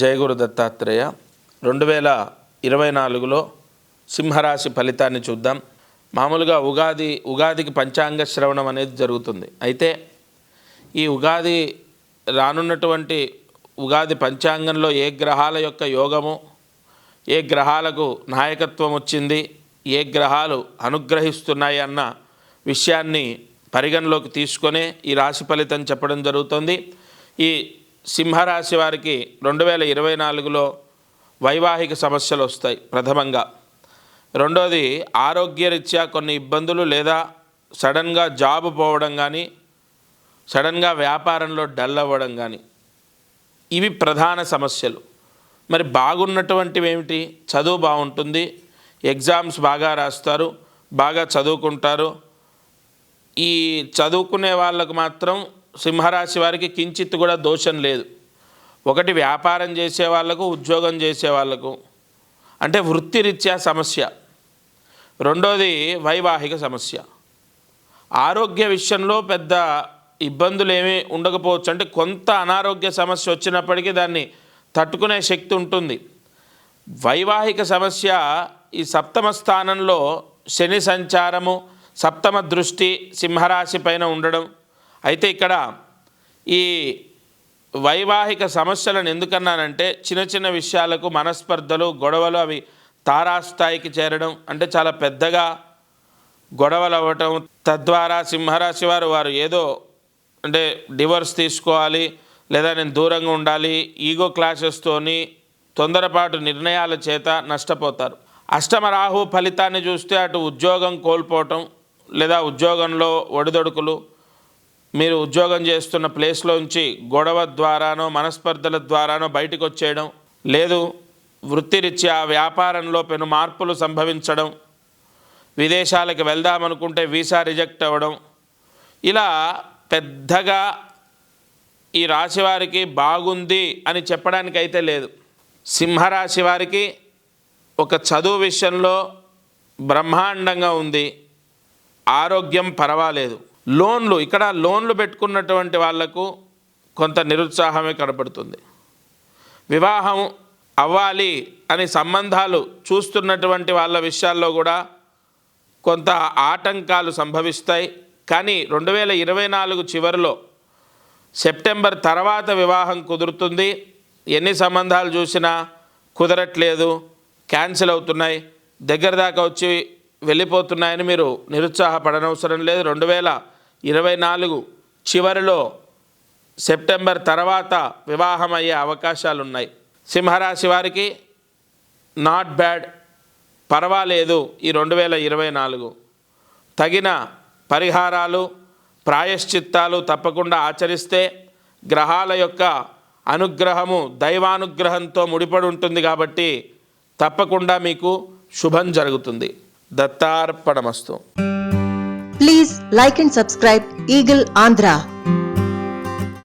జయగురు దత్తాత్రేయ. రెండు వేల ఇరవై నాలుగులో సింహరాశి ఫలితాన్ని చూద్దాం. మామూలుగా ఉగాది ఉగాదికి పంచాంగ శ్రవణం అనేది జరుగుతుంది. అయితే ఈ ఉగాది రానున్నటువంటి ఉగాది పంచాంగంలో ఏ గ్రహాల యొక్క యోగము ఏ గ్రహాలకు నాయకత్వం వచ్చింది ఏ గ్రహాలు అనుగ్రహిస్తున్నాయి అన్న విషయాన్ని పరిగణలోకి తీసుకొనే ఈ రాశి ఫలితం చెప్పడం జరుగుతుంది. ఈ సింహరాశి వారికి రెండు వేల ఇరవై నాలుగులో వైవాహిక సమస్యలు వస్తాయి ప్రథమంగా. రెండోది ఆరోగ్యరీత్యా కొన్ని ఇబ్బందులు లేదా సడన్గా జాబ్ పోవడం కానీ సడన్గా వ్యాపారంలో డల్ అవ్వడం కానీ ఇవి ప్రధాన సమస్యలు. మరి బాగున్నటువంటివి ఏమిటి? చదువు బాగుంటుంది ఎగ్జామ్స్ బాగా రాస్తారు బాగా చదువుకుంటారు. ఈ చదువుకునే వాళ్ళకు మాత్రం సింహరాశి వారికి కించిత్ కూడా దోషం లేదు. ఒకటి వ్యాపారం చేసే వాళ్ళకు ఉద్యోగం చేసే వాళ్ళకు అంటే వృత్తిరీత్యా సమస్య. రెండోది వైవాహిక సమస్య. ఆరోగ్య విషయంలో పెద్ద ఇబ్బందులు ఏమీ ఉండకపోవచ్చు. అంటే కొంత అనారోగ్య సమస్య వచ్చినప్పటికీ దాన్ని తట్టుకునే శక్తి ఉంటుంది. వైవాహిక సమస్య ఈ సప్తమ స్థానంలో శని సంచారము సప్తమ దృష్టి సింహరాశి పైన ఉండడం అయితే ఇక్కడ ఈ వైవాహిక సమస్యలను ఎందుకన్నానంటే చిన్న చిన్న విషయాలకు మనస్పర్ధలు గొడవలు అవి తారాస్థాయికి చేరడం అంటే చాలా పెద్దగా గొడవలు అవ్వటం తద్వారా సింహరాశి వారు వారు ఏదో అంటే డివోర్స్ తీసుకోవాలి లేదా నేను దూరంగా ఉండాలి ఈగో క్లాషెస్తోని తొందరపాటు నిర్ణయాల చేత నష్టపోతారు. అష్టమ రాహు ఫలితాన్ని చూస్తే అటు ఉద్యోగం కోల్పోవటం లేదా ఉద్యోగంలో ఒడిదొడుకులు మీరు ఉద్యోగం చేస్తున్న ప్లేస్లోంచి గొడవ ద్వారానో మనస్పర్ధల ద్వారానో బయటకు వచ్చేయడం లేదు వృత్తిరీత్యా వ్యాపారంలో పెను మార్పులు సంభవించడం విదేశాలకు వెళ్దామనుకుంటే వీసా రిజెక్ట్ అవ్వడం ఇలా పెద్దగా ఈ రాశి వారికి బాగుంది అని చెప్పడానికి అయితే లేదు. సింహరాశి వారికి ఒక చదువు విషయంలో బ్రహ్మాండంగా ఉంది ఆరోగ్యం పర్వాలేదు. లోన్లు ఇక్కడ లోన్లు పెట్టుకున్నటువంటి వాళ్ళకు కొంత నిరుత్సాహమే కనపడుతుంది. వివాహం అవ్వాలి అని సంబంధాలు చూస్తున్నటువంటి వాళ్ళ విషయాల్లో కూడా కొంత ఆటంకాలు సంభవిస్తాయి. కానీ రెండు వేల ఇరవై నాలుగు చివరిలో సెప్టెంబర్ తర్వాత వివాహం కుదురుతుంది. ఎన్ని సంబంధాలు చూసినా కుదరట్లేదు క్యాన్సిల్ అవుతున్నాయి దగ్గర దాకా వచ్చి వెళ్ళిపోతున్నాయని మీరు నిరుత్సాహపడనవసరం లేదు. రెండు వేల ఇరవై నాలుగు చివరిలో సెప్టెంబర్ తర్వాత వివాహం అయ్యే అవకాశాలు ఉన్నాయి సింహరాశి వారికి నాట్ బ్యాడ్ పర్వాలేదు ఈ రెండు వేల ఇరవై నాలుగు తగిన పరిహారాలు ప్రాయశ్చిత్తాలు తప్పకుండా ఆచరిస్తే గ్రహాల యొక్క అనుగ్రహము దైవానుగ్రహంతో ముడిపడి ఉంటుంది కాబట్టి తప్పకుండా మీకు శుభం జరుగుతుంది. దత్తార్పణమస్తు. Like and subscribe Eagle Andhra.